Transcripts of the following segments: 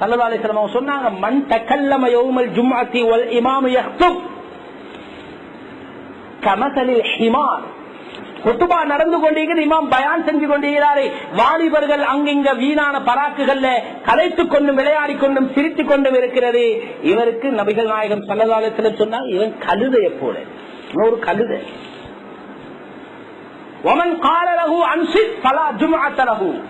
சல்லா அலிஸ்லாம் அவங்க சொன்னாங்க மண் தக்கல்லம யோமல் ஜும்மாத்தி ஒல் இமாம் யக்துப் கமசலில் ஹிமார். குத்துபா நடந்து கொண்டிருக்கிறது இமாம் பயான் செஞ்சு கொண்டிருக்கிறாரே. வாலிபர்கள் அங்கிங்க வீணான பராக்குகள்ல கலைத்துக் கொண்டும் விளையாடி கொண்டும் சிரித்துக் கொண்டும் இருக்கிறது. இவருக்கு நபிகள் நாயகம் சல்லதாலத்தில் சொன்னாங்க இவன் கழுதைய போல. ஒரு கழுதை. ஒமன் காலரகு அன்சித் பலா ஜுமாத்தரகு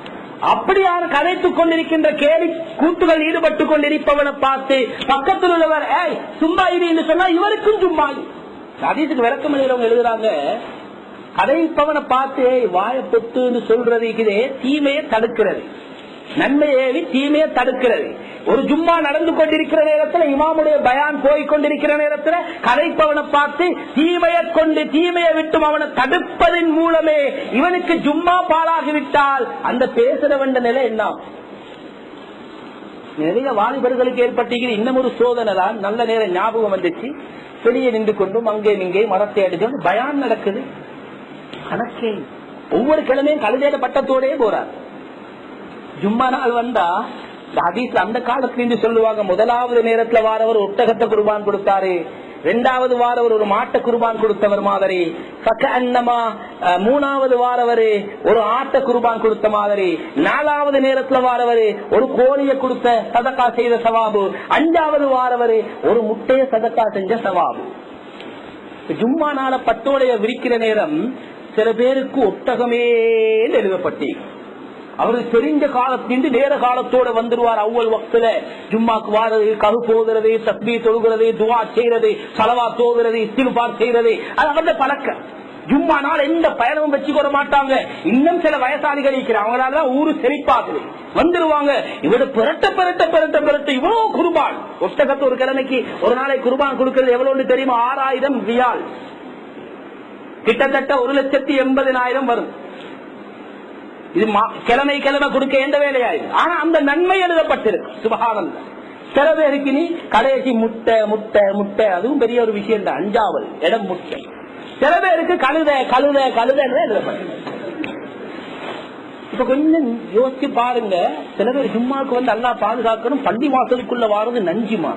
அப்படியான கதைத்துக் கொண்டிருக்கின்ற கேலி கூத்துகள் ஈடுபட்டுக் கொண்டிருப்பவனை பார்த்து பக்கத்தில் உள்ளவர் ஏய் சும்மா இரு என்று சொன்னா இவருக்கும் சும்மா இரு." விளக்கம் எழுதுறவங்க எழுதுறாங்க கதைப்பவனை பார்த்து வாய வாயை பொத்துன்னு சொல்றது இதே தீமையை தடுக்கிறது நன்மையேவி தீமையை தடுக்கிறது. ஒரு ஜும்மா நடந்து கொண்டிருக்கிற நேரத்துல இமாமுடைய பயான் போய் கொண்டிருக்கிற நேரத்துல கதைப்பவனை பார்த்து தீமையை கொண்டு தீமையை விட்டும் அவனை தடுப்பதன் மூலமே இவனுக்கு ஜும்மா பாலாகிவிட்டால் அந்த பேசுற வேண்ட நிலை என்ன? நிறைய வாலிபர்களுக்கு ஏற்பட்டிருக்கிற இன்னும் ஒரு சோதனை தான். நல்ல நேரம் ஞாபகம் வந்துச்சு. வெளியே நின்று கொண்டும் அங்கே இங்கே மரத்தை அடிச்சு பயான் நடக்குது. கணக்கே ஒவ்வொரு கிழமையும் கழுதையில பட்டத்தோடே போறாரு. ஜும்மா நாள் வந்தா ஹதீஸ் அந்த காலத்துல இருந்து சொல்லுவாங்க முதலாவது நேரத்துல வாரவர் ஒட்டகத்தை குர்பான் கொடுத்தாரு ரெண்டாவது வாரவர் ஒரு மாட்டை குர்பான் கொடுத்தவர் மாதிரி பக்க அன்னமா மூணாவது வாரவர் ஒரு ஆட்டை குர்பான் கொடுத்த மாதிரி நாலாவது நேரத்துல வாரவர் ஒரு கோழியை கொடுத்த சதக்கா செய்த சவாபு அஞ்சாவது வாரவர் ஒரு முட்டைய சதக்கா செஞ்ச சவாபு. ஜும்மா நாள பத்தோடைய விரிக்கிற நேரம் சில பேருக்கு ஒட்டகமே எழுதப்பட்டி அவருக்கு தெரிஞ்ச காலத்திலிருந்து நேர காலத்தோட வந்துருவார் அவ்வளவு வக்துல ஜும்மாக்கு வாரது கரு போகிறது தஸ்மி தொழுகிறது துவா செய்யறது சலவா தோகிறது இஸ்தில்பார் செய்யறது அது அவருடைய பழக்கம். ஜும்மா நாள் எந்த பயணமும் வச்சுக்கொள்ள மாட்டாங்க. இன்னும் சில வயசாளிகள் இருக்கிற அவங்களால ஊரு செழிப்பாகுது. வந்துருவாங்க. இவரு பிறட்ட பிறட்ட பிறட்ட பிறட்ட இவ்வளவு குருபான். ஒட்டகத்து ஒரு கிழமைக்கு ஒரு நாளை குருபான் கொடுக்கிறது எவ்வளவு தெரியுமா? ஆறாயிரம் ரியால். கிட்டத்தட்ட ஒரு லட்சத்தி எண்பதினாயிரம் வரும். இது மா- கிழமை கிழமை கொடுக்க எந்த வேலையாயிரும். ஆனா அந்த நன்மை எழுதப்பட்டிருக்கு. சுபகானந்த. சில பேருக்கு நீ கடைசி முட்டை முட்டை முட்டை அதுவும் பெரிய ஒரு விஷயம் தான் அஞ்சாவது இடம் முட்டை. சில பேருக்கு கழுத கழுத கழுத எழுதப்பட்டிருக்கு. இப்ப கொஞ்சம் யோசிச்சு பாருங்க. சில பேர் ஜும்மாக்கு வந்து அல்லா பாதுகாக்கணும். பள்ளி வாசலுக்குள்ள வாரது நஞ்சுமா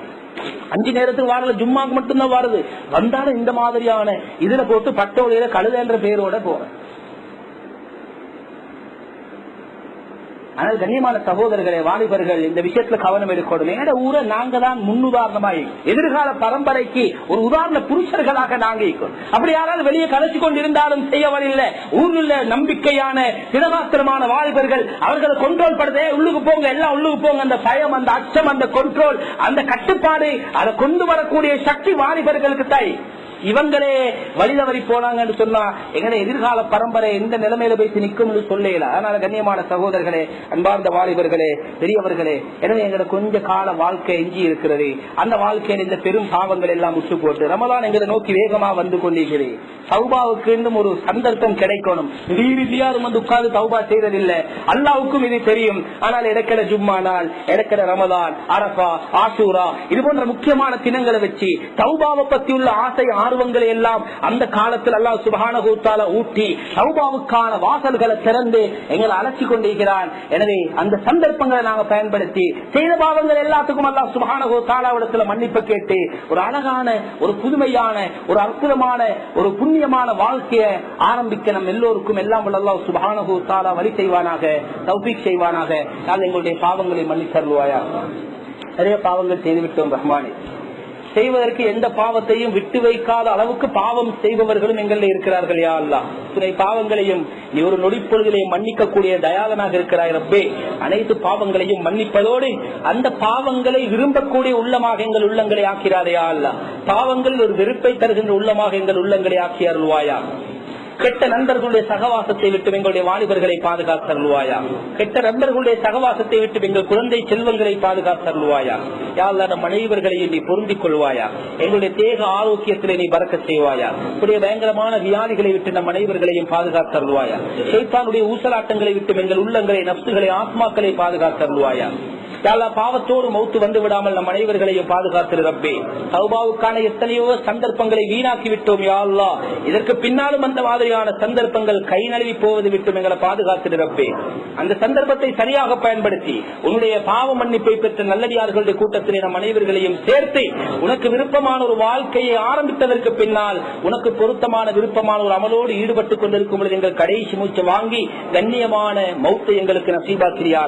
அஞ்சு நேரத்துக்கு வாரல ஜும்மாக்கு மட்டும்தான் வாருது. வந்தாலும் இந்த மாதிரியான இதுல போட்டு பட்டோலையில கழுதன்ற பேரோட போறேன். ஆனால் கண்ணியமான சகோதரர்களே வாலிபர்கள் இந்த விஷயத்துல கவனம் எடுக்கணும். எங்கட ஊரை நாங்க தான் முன்னுதாரணமாய் எதிர்கால பரம்பரைக்கு ஒரு உதாரண புருஷர்களாக நாங்க இருக்கோம் அப்படி யாராவது வெளியே கலைச்சு கொண்டிருந்தாலும் செய்ய வழியில்லை ஊரில் நம்பிக்கையான திடமாத்திரமான வாலிபர்கள் அவர்களை கண்ட்ரோல் படுதே உள்ளுக்கு போங்க எல்லாம் உள்ளுக்கு போங்க. அந்த பயம் அந்த அச்சம் அந்த கண்ட்ரோல் அந்த கட்டுப்பாடு அதை கொண்டு வரக்கூடிய சக்தி வாலிபர்களுக்கு தாய் இவங்களே வழிதவறி போனாங்கன்னு சொன்னா எங்களை எதிர்கால பரம்பரை எந்த நிலைமையில போய் நிக்கும்னு சொல்லல. அதனால கண்ணியமான சகோதரர்களே அன்பார்ந்த வாலிபர்களே பெரியவர்களே எனவே எங்களை கொஞ்ச கால வாழ்க்கை எஞ்சி இருக்கிறது. அந்த வாழ்க்கையில் இந்த பெரும் பாவங்கள் எல்லாம் முற்று போட்டு ரமலான் எங்களை நோக்கி வேகமா வந்து கொண்டிருக்கிறது. சௌபாவுக்கு இன்னும் ஒரு சந்தர்ப்பம் கிடைக்கணும். யாரும் வந்து உட்கார்ந்து சௌபா செய்ததில்லை. அல்லாவுக்கும் இது தெரியும். ஆனால் இடக்கிற ஜும்மா நாள் இடக்கிற ரமதான் அரபா ஆசூரா இது போன்ற முக்கியமான தினங்களை வச்சு சௌபாவை பத்தி உள்ள ஆசை ஆர்வங்களை எல்லாம் அந்த காலத்தில் அல்லா சுபானகூத்தால ஊட்டி சௌபாவுக்கான வாசல்களை திறந்து எங்களை அழைச்சி கொண்டிருக்கிறான். எனவே அந்த சந்தர்ப்பங்களை நாங்கள் பயன்படுத்தி செய்த பாவங்கள் எல்லாத்துக்கும் அல்லா சுபானகூத்தாலாவிடத்துல மன்னிப்பு கேட்டு ஒரு அழகான ஒரு புதுமையான ஒரு அற்புதமான ஒரு புண்ணியமான வாழ்க்கையை ஆரம்பிக்க நம் எல்லோருக்கும் எல்லாம் வல்ல அல்லாஹ் சுபஹான வழி செய்வானாக தௌபிக் செய்வானாக. நான் எங்களுடைய பாவங்களை மன்னித்தருவாயா நிறைய பாவங்கள் செய்துவிட்டோம் ரஹ்மானே. செய்வதற்கு எந்த பாவத்தையும் விட்டு வைக்காத அளவுக்கு பாவம் செய்பவர்களும் எங்களில் இருக்கிறார்கள் யா அல்லா. துணை பாவங்களையும் நீ ஒரு நொடிப்பொழுதிலே மன்னிக்கக்கூடிய தயாளனாக இருக்கிறாய் ரப்பே. அனைத்து பாவங்களையும் மன்னிப்பதோடு அந்த பாவங்களை விரும்பக்கூடிய உள்ளமாக எங்கள் உள்ளங்களை ஆக்கிறாரையா அல்லா. பாவங்கள் ஒரு வெறுப்பை தருகின்ற உள்ளமாக எங்கள் உள்ளங்களை ஆக்கி அருள்வாயா. கெட்ட நண்பர்களுடைய சகவாசத்தை விட்டு எங்களுடைய வாலிபர்களை பாதுகாத்தருள்வாயா கெட்ட நண்பர்களுடைய சகவாசத்தை விட்டு எங்கள் குழந்தை செல்வங்களை பாதுகாத்தருள்வாயா யாழ்லா நம் அனைவர்களையும் நீ பொருந்திக் கொள்வாயா? எங்களுடைய தேக ஆரோக்கியத்திலே நீ பறக்க செய்வாயா? உடைய பயங்கரமான வியாதிகளை விட்டு நம் அனைவர்களையும் பாதுகாத்தருள்வாயா சைத்தானுடைய ஊசலாட்டங்களை விட்டு எங்கள் உள்ளங்களை நப்சுகளை ஆத்மாக்களை பாதுகாத்தருள்வாயா யாழ்லா பாவத்தோடு மௌத்து வந்து விடாமல் நம் அனைவர்களையும் பாதுகாத்து ரப்பே. சௌபாவுக்கான எத்தனையோ சந்தர்ப்பங்களை வீணாக்கி விட்டோம் யாழ்லா இதற்கு பின்னாலும் அந்த மாதிரியான சந்தர்ப்பங்கள் கை நழுவி போவது விட்டு எங்களை பாதுகாத்திருப்பே அந்த சந்தர்ப்பத்தை சரியாக பயன்படுத்தி உன்னுடைய பாவ மன்னிப்பை பெற்ற நல்லடியார்களுடைய கூட்டத்திலே நம் அனைவர்களையும் சேர்த்து உனக்கு விருப்பமான ஒரு வாழ்க்கையை ஆரம்பித்ததற்கு பின்னால் உனக்கு பொருத்தமான விருப்பமான ஒரு அமலோடு ஈடுபட்டுக் கொண்டிருக்கும் பொழுது எங்கள் கடைசி மூச்சு வாங்கி கண்ணியமான மௌத்தை எங்களுக்கு நசீபாக்கிறியா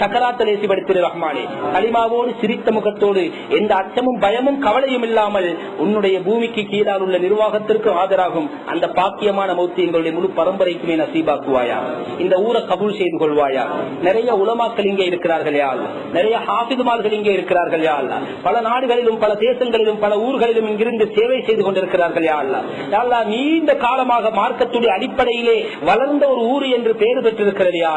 சக்கராத்தலேசி படித்திரு ரஹ்மானே. களிமாவோடு சிரித்த முகத்தோடு எந்த அச்சமும் பயமும் கவலையும் இல்லாமல் உன்னுடைய பூமிக்கு கீழால் உள்ள நிர்வாகத்திற்கு ஆதராகும். அந்த பாக்கியமான மௌத்தை எங்களுடைய முழு பரம்பரைக்குமே நசீபாக்குவாயா? இந்த ஊரை கபூல் செய்து கொள்வாயா? நிறைய உலமாக்கள் இங்கே இருக்கிறார்கள் யா நிறைய ஹாபிதுமார்கள் இங்கே இருக்கிறார்கள் யா பல நாடுகளிலும் பல தேசங்களிலும் பல ஊர்களிலும் இங்கிருந்து சேவை செய்து கொண்டிருக்கிறார்கள் யா நீண்ட காலமாக மார்க்கத்துடைய அடிப்படையிலே வளர்ந்த ஒரு ஊர் என்று பெயர் பெற்றிருக்கிறது யா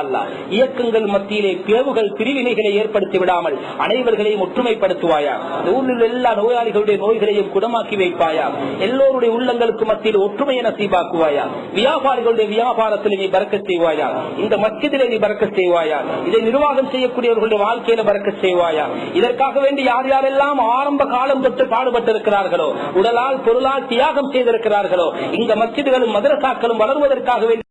இயக்கங்கள் மத்தியிலே பிளவுகள் பிரிவினைகளை ஏற்படுத்தி விடாமல் அனைவர்களையும் ஒற்றுமைப்படுத்துவாயா? இந்த ஊரில் எல்லா நோயாளிகளுடைய நோய்களையும் குணமாக்கி வைப்பாயா? எல்லோருடைய உள்ளங்களுக்கு மத்தியில் ஒற்றுமையை நசீபாக்குவாயா? வியாபாரிகளுடைய வியாபாரத்தில் நீ பறக்க செய்வாயா? இந்த மஸ்ஜிதிலே நீ பறக்க செய்வாயா? இதை நிர்வாகம் செய்யக்கூடியவர்களுடைய வாழ்க்கையில பறக்க செய்வாயா? இதற்காக வேண்டி யார் யாரெல்லாம் ஆரம்ப காலம் தொட்டு பாடுபட்டிருக்கிறார்களோ உடலால் பொருளால் தியாகம் செய்திருக்கிறார்களோ இந்த மஸ்ஜிதுகளும் மதரசாக்களும் வளர்வதற்காக வேண்டி